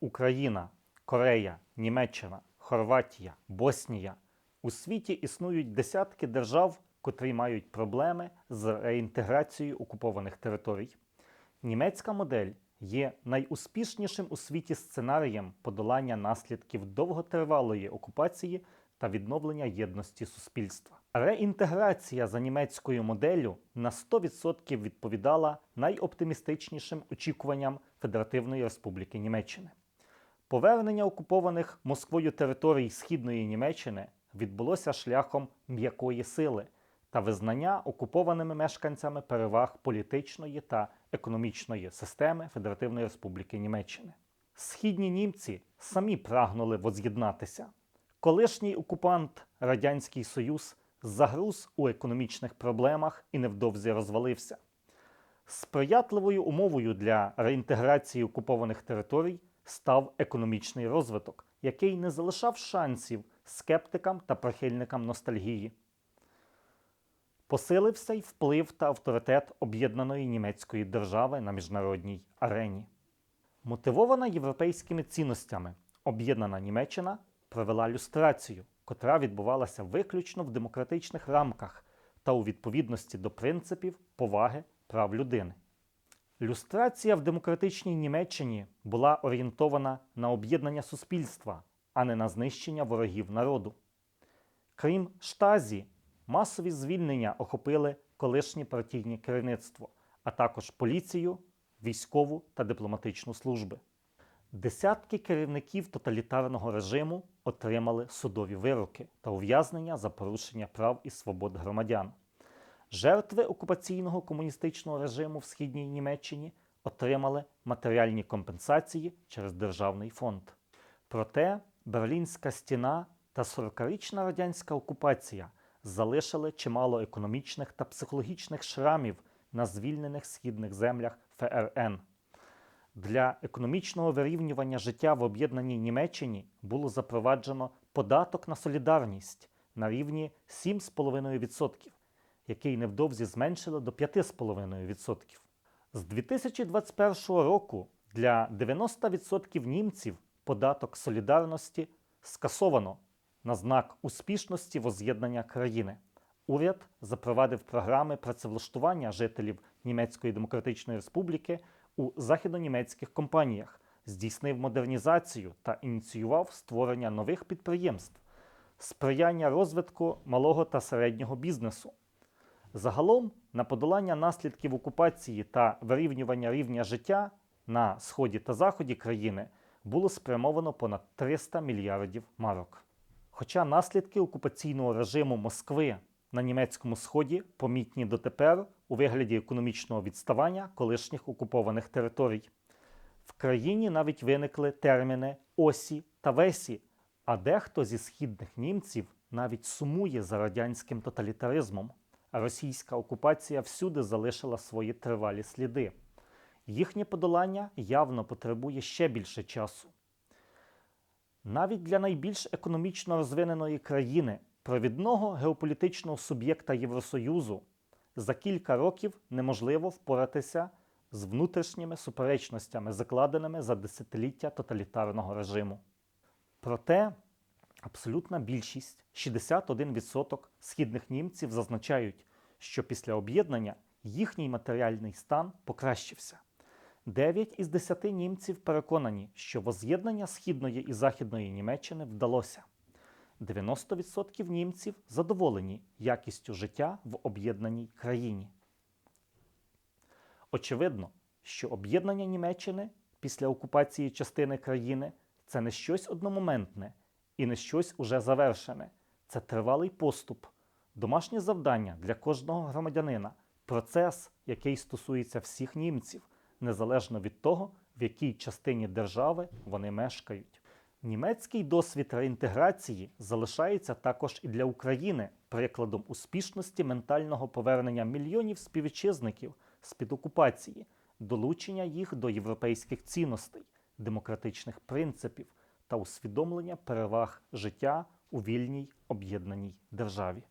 Україна, Корея, Німеччина, Хорватія, Боснія. У світі існують десятки держав, котрі мають проблеми з реінтеграцією окупованих територій. Німецька модель є найуспішнішим у світі сценарієм подолання наслідків довготривалої окупації та відновлення єдності суспільства. Реінтеграція за німецькою моделлю на 100% відповідала найоптимістичнішим очікуванням Федеративної Республіки Німеччини. Повернення окупованих Москвою територій Східної Німеччини відбулося шляхом м'якої сили та визнання окупованими мешканцями переваг політичної та економічної системи Федеративної Республіки Німеччини. Східні німці самі прагнули воз'єднатися. Колишній окупант Радянський Союз загруз у економічних проблемах і невдовзі розвалився. Сприятливою умовою для реінтеграції окупованих територій став економічний розвиток, який не залишав шансів скептикам та прихильникам ностальгії. Посилився й вплив та авторитет об'єднаної німецької держави на міжнародній арені. Мотивована європейськими цінностями, об'єднана Німеччина провела люстрацію, котра відбувалася виключно в демократичних рамках та у відповідності до принципів поваги прав людини. Люстрація в демократичній Німеччині була орієнтована на об'єднання суспільства, а не на знищення ворогів народу. Крім штазі, масові звільнення охопили колишнє партійне керівництво, а також поліцію, військову та дипломатичну служби. Десятки керівників тоталітарного режиму отримали судові вироки та ув'язнення за порушення прав і свобод громадян. Жертви окупаційного комуністичного режиму в східній Німеччині отримали матеріальні компенсації через державний фонд. Проте Берлінська стіна та 40-річна радянська окупація залишили чимало економічних та психологічних шрамів на звільнених східних землях ФРН. Для економічного вирівнювання життя в об'єднаній Німеччині було запроваджено податок на солідарність на рівні 7,5%, який невдовзі зменшили до 5,5%. З 2021 року для 90% німців податок солідарності скасовано на знак успішності воз'єднання країни. Уряд запровадив програми працевлаштування жителів Німецької Демократичної Республіки у західнонімецьких компаніях, здійснив модернізацію та ініціював створення нових підприємств, сприяння розвитку малого та середнього бізнесу. Загалом на подолання наслідків окупації та вирівнювання рівня життя на сході та заході країни було спрямовано понад 300 мільярдів марок. Хоча наслідки окупаційного режиму Москви на німецькому сході помітні дотепер у вигляді економічного відставання колишніх окупованих територій. В країні навіть виникли терміни осі та весі, а дехто зі східних німців навіть сумує за радянським тоталітаризмом. Російська окупація всюди залишила свої тривалі сліди. Їхнє подолання явно потребує ще більше часу. Навіть для найбільш економічно розвиненої країни, провідного геополітичного суб'єкта Євросоюзу, за кілька років неможливо впоратися з внутрішніми суперечностями, закладеними за десятиліття тоталітарного режиму. Проте абсолютна більшість 61% східних німців зазначають, що після об'єднання їхній матеріальний стан покращився. 9 із 10 німців переконані, що воз'єднання Східної і Західної Німеччини вдалося. 90% німців задоволені якістю життя в об'єднаній країні. Очевидно, що об'єднання Німеччини після окупації частини країни це не щось одномоментне і не щось уже завершене. Це тривалий поступ, домашнє завдання для кожного громадянина, процес, який стосується всіх німців, незалежно від того, в якій частині держави вони мешкають. Німецький досвід реінтеграції залишається також і для України прикладом успішності ментального повернення мільйонів співвітчизників з-під окупації, долучення їх до європейських цінностей, демократичних принципів та усвідомлення переваг життя у вільній об'єднаній державі.